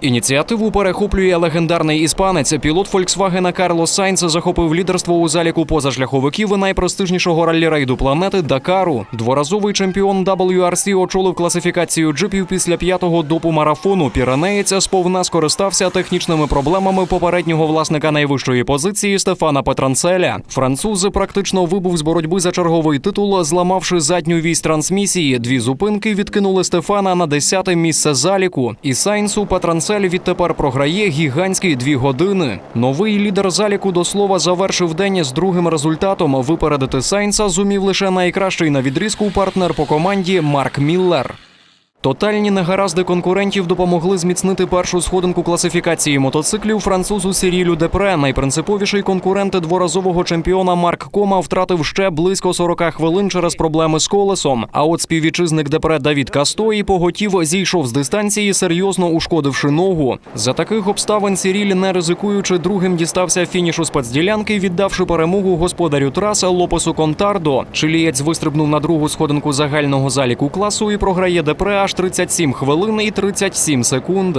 Ініціативу перехоплює легендарний іспанець. Пілот Фольксвагена Карлос Сайнц захопив лідерство у заліку позашляховиків найпростижнішого раллі-рейду планети Дакару. Дворазовий чемпіон WRC очолив класифікацію джипів після п'ятого допу марафону. Піранеєць сповна скористався технічними проблемами попереднього власника найвищої позиції Стефана Петранцеля. Француз практично вибув з боротьби за черговий титул, зламавши задню вісь трансмісії. Дві зупинки відкинули Стефана на десяте місце заліку. І Сайнсу Петранцель відтепер програє гігантські дві години. Новий лідер заліку до слова завершив день з другим результатом. Випередити Сайнса зумів лише найкращий на відрізку партнер по команді Марк Міллер. Тотальні негаразди конкурентів допомогли зміцнити першу сходинку класифікації мотоциклів французу Сірілю Депре. Найпринциповіший конкурент дворазового чемпіона Марк Кома втратив ще близько 40 хвилин через проблеми з колесом. А от співвітчизник Депре Давід Кастої поготів зійшов з дистанції, серйозно ушкодивши ногу. За таких обставин Сіріль, не ризикуючи другим, дістався фінішу спецділянки, віддавши перемогу господарю траси Лопесу Контардо. Чилієць вистрибнув на другу сходинку загального заліку класу і програє Депре аж 37 хвилин і 37 секунд.